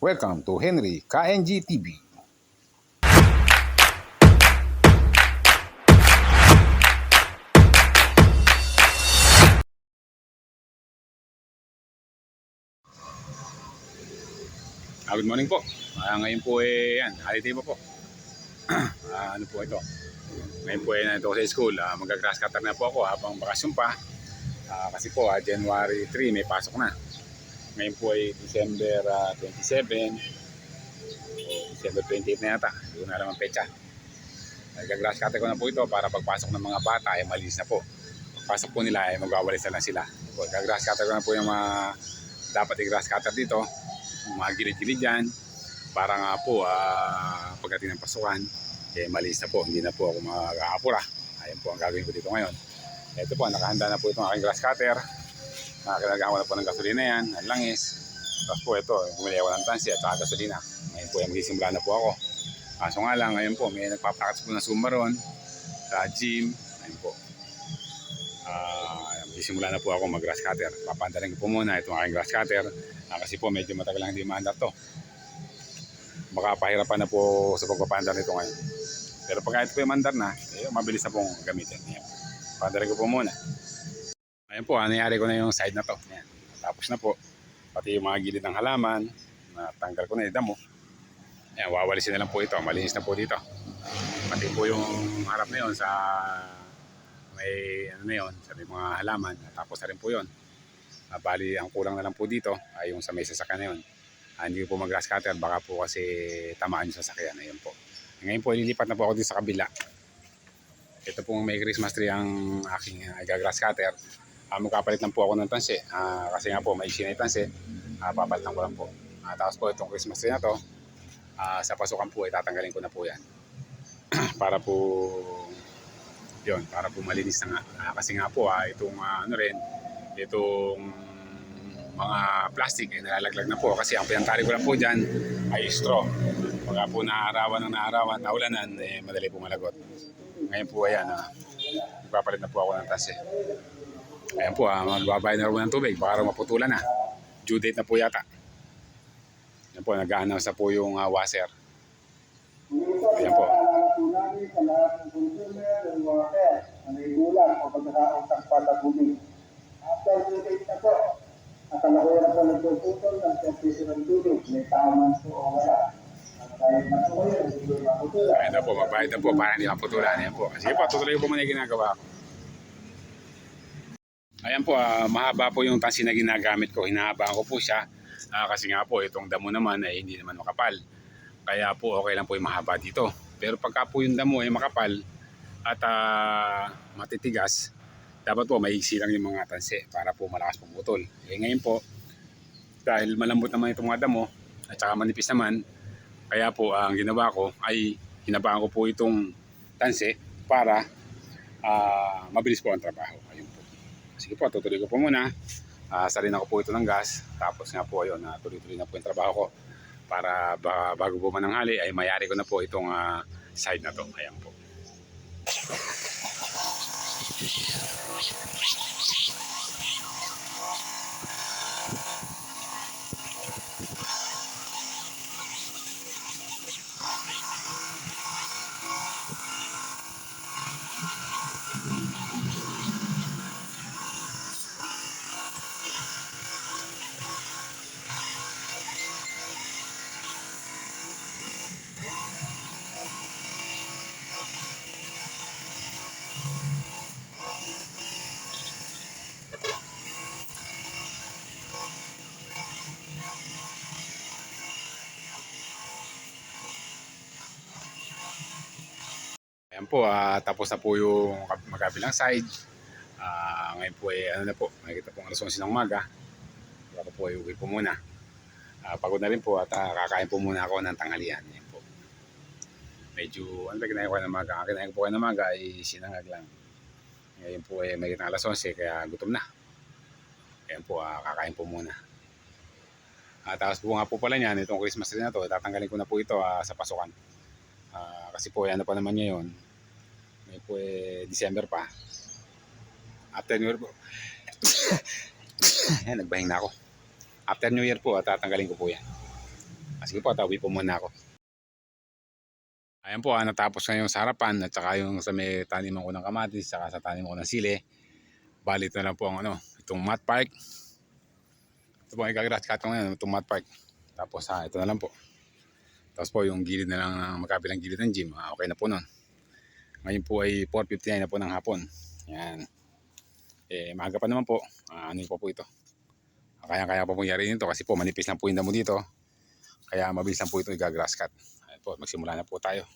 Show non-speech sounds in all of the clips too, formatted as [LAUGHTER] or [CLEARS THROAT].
Welcome to Henry KNG TV. Ah, good morning po. Ah, ngayon po eh, yan, holiday pa po. [CLEARS THROAT] Ah, ano po ito? Ngayon po eh, nandito sa school. Ah, Mag-grass cutter na po ako habang bakasyon pa. Ah, kasi po, ah, January 3 may pasok na. Ngayon po ay December ah, 27. O December 28 na yata. Hindi ko na alam ang pecha. Nag-grass cutter ko na po ito para pagpasok ng mga bata ay malinis na po. Pagpasok po nila ay magwawalis na lang sila. Po, Nag-grass cutter ko na po yung mga dapat i-grass cutter dito. Mga gilid-gilid dyan. Para nga po, ah, pagdating ng pasukan, eh, malinis na po. Hindi na po ako makakapura. Ayan po ang gagawin ko dito ngayon. Ito po, nakahanda na po itong aking grass cutter. Nakakilagawa na po ng gasolina yan, ang langis. Tapos po ito, bumili ako ng tansi at saka gasolina. Ngayon po, ay magsisimula na po ako. Kaso nga lang, ngayon po, may nagpapakas po ng sumaron sa gym. Ngayon po. Ah, magsisimula na po ako mag-grass cutter. Papandarin ko po muna itong aking grass cutter. Ah, kasi po, medyo matagal lang hindi maandar to. Baka pahirapan na po sa pagpapandar nito ngayon. Pero pag ito po yung mandar na, eh, mabilis na pong gamitin. Ayan. Papandarin ko po muna. Ayan po, nangyari ko na yung side na to. Ayan. Tapos na po. Pati yung mga gilid ng halaman, natanggal ko na yung damo. Ayan, wawalisin na lang po ito. Malinis na po dito. Pati po yung harap na yun sa may ano na yun, sa may mga halaman. Tapos na rin po yun. Ah, bali, ang kulang na lang po dito ay yung sa may sasakyan na yun. Ah, hindi po mag-grass cutter, baka po kasi tamaan yung sasakyan. Ayun po. Ngayon po, ililipat na po ako dito sa kabila. Ito pong may Christmas tree ang aking uh, grass cutter. Uh, magkapalit lang po ako ng tansi. Ah, kasi nga po, may na yung tansi. Uh, papalitan ko lang po. Ah, tapos po itong Christmas tree na to, ah, sa pasukan po, itatanggalin ko na po yan. [CLEARS THROAT] para po, yun, para po malinis na nga. Ah, kasi nga po, ah, itong ah, ano rin, itong mga plastic ay nalalaglag na po kasi ang pinantari ko lang po dyan ay straw. Pagka po naarawan ng naarawan, naulanan, eh, madali po malagot. Ngayon po ayan, ah, magpapalit na po ako ng tase. Ayan po, ah, magbabayad na rin ng tubig, raw maputulan na. Due date na po yata. Ayan po, nag-announce na po yung ah, washer. Ayan po. na. After two days na po, at ang nakura po nagpuputol ng service ng tubig, may tamang po o wala. Na. Ayan na po, magbayad na po para hindi maputulan. Ayan po. Sige po, tutuloy po muna yung ginagawa ko. Ayan po, ah, mahaba po yung tansi na ginagamit ko. Hinahabaan ko po siya. Ah, kasi nga po, itong damo naman ay hindi naman makapal. Kaya po, okay lang po yung mahaba dito. Pero pagka po yung damo ay makapal at ah, matitigas, dapat po maiksi lang yung mga tansi para po malakas pumutol. Eh ngayon po, dahil malambot naman itong mga damo at saka manipis naman, kaya po ang ginawa ko ay hinabaan ko po itong tansi para ah, mabilis po ang trabaho. Ayun po. Sige po, tutuloy ko po muna. Uh, salin ako po ito ng gas. Tapos nga po ayun, uh, tuloy-tuloy na po yung trabaho ko. Para ba, bago po mananghali ay mayari ko na po itong ah, side na to. Ayan po. Po, ah, tapos na po yung kab- magkabilang side. Ah, ngayon po ay ano na po, makikita po ang alas 11 ng umaga. Ako po ay uwi po muna. Ah, pagod na rin po at ah, kakain po muna ako ng tanghalian. Ayan po. Medyo, ano ba kinain ko ng umaga? Ang kinain ko po kayo ng umaga ay sinangag lang. Ngayon po ay may alas 11 kaya gutom na. Ayan po, ah, kakain po muna. Ah, tapos po nga po pala niyan, itong Christmas tree na to, tatanggalin ko na po ito ah, sa pasukan. Ah, kasi po, ano pa naman ngayon, eh, December pa. After New Year po. [LAUGHS] Ayan, nagbahing na ako. After New Year po, at tatanggalin ko po yan. Ah, sige po, tawi po muna ako. Ayan po, ah, natapos na yung sa harapan at saka yung sa may taniman ko ng kamatis, saka sa taniman ko ng sili. Balit na lang po ang ano, itong mat park. Ito po ang cut ko ngayon, itong mat park. Tapos ha, ito na lang po. Tapos po yung gilid na lang ng magkabilang gilid ng gym, ah, okay na po nun. Ngayon po ay 4.59 na po ng hapon. Yan. Eh, maaga pa naman po. Ah, ano po po ito. Kaya-kaya pa po yari nito kasi po manipis lang po yung damo dito. Kaya mabilis lang po ito igagrass cut. Ayan po, magsimula na po tayo.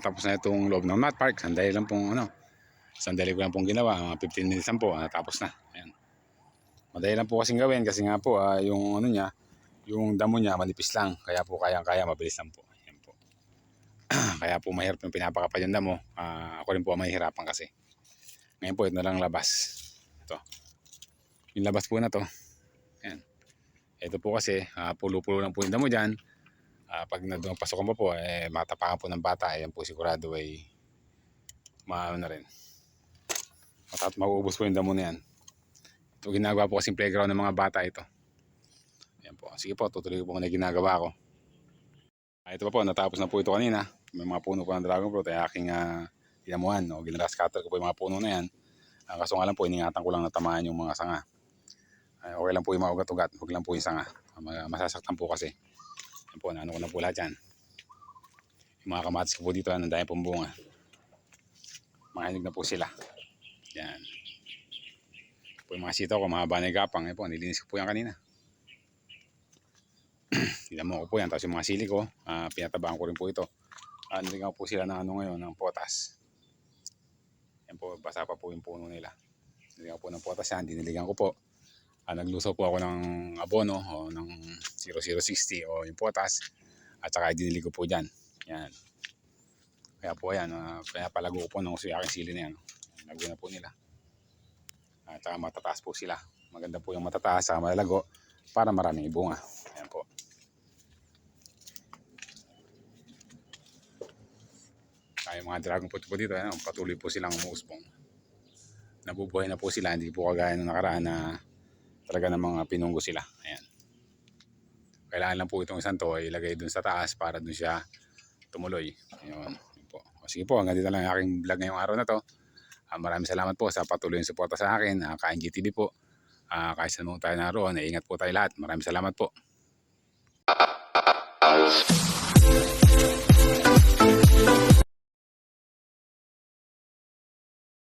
Ah, tapos na itong loob ng mat park. Sandali lang pong ano. Sandali ko lang pong ginawa. Mga 15 minutes lang po. ah, tapos na. Ayan. Madali lang po kasing gawin kasi nga po ah, yung ano niya, yung damo niya manipis lang. Kaya po kaya-kaya mabilis lang po. Ayan po. [CLEARS THROAT] kaya po mahirap yung pinapakapal yung damo. Ah, ako rin po ang mahihirapan kasi. Ngayon po ito na lang labas. Ito. Yung labas po na to. Ayan. Ito po kasi ah, pulo-pulo lang po yung damo dyan ah pag napasukan pa po, eh, matapakan po ng bata, ayan po sigurado ay maano na rin. At mauubos po yung damo na yan. Ito ginagawa po kasing playground ng mga bata ito. Ayan po. Sige po, tutuloy po yung ginagawa ko. Ah, ito pa po, natapos na po ito kanina. May mga puno po ng dragon fruit ay aking uh, tinamuhan. No? Ginaras cutter ko po yung mga puno na yan. Ah, kaso nga lang po, iningatan ko lang na tamaan yung mga sanga. Ay, okay lang po yung mga ugat-ugat, huwag lang po yung sanga. Ah, Masasaktan po kasi. Yan po, naano ko na po lahat yan. Yung mga kamatis ko po dito, ang dahil pong bunga. Mahinig na po sila. Yan. Po yung mga sitaw ko, mga banay gapang. Yan po, nilinis ko po yan kanina. [CLEARS THROAT] Tinamo ko po yan. Tapos yung mga sili ko, ah, pinatabaan ko rin po ito. Uh, niligaw po sila ng ano ngayon, ng potas. Yan po, basa pa po yung puno nila. Niligaw po ng potas yan, diniligan ko po. Ah, nagluso po ako ng abono o ng 0060 o yung potas. At saka dinilig ko po dyan. Yan. Kaya po yan, uh, kaya palago ko po ng uso yung aking sili na yan. Lago na po nila. At saka matataas po sila. Maganda po yung matataas sa malalago para maraming ibunga. Ayan po. Kaya mga dragon fruit po dito, ano, patuloy po silang umuusbong. Nabubuhay na po sila, hindi po kagaya nung nakaraan na talaga ng mga pinunggo sila. Ayan. Kailangan lang po itong isang to ay ilagay dun sa taas para dun siya tumuloy. Ayun. Yun po. O, sige po, hanggang dito lang yung aking vlog ngayong araw na to. Ah, maraming salamat po sa patuloy yung suporta sa akin. Uh, KNGTV po. Ah, kahit saan mo tayo naroon, ingat po tayo lahat. Maraming salamat po.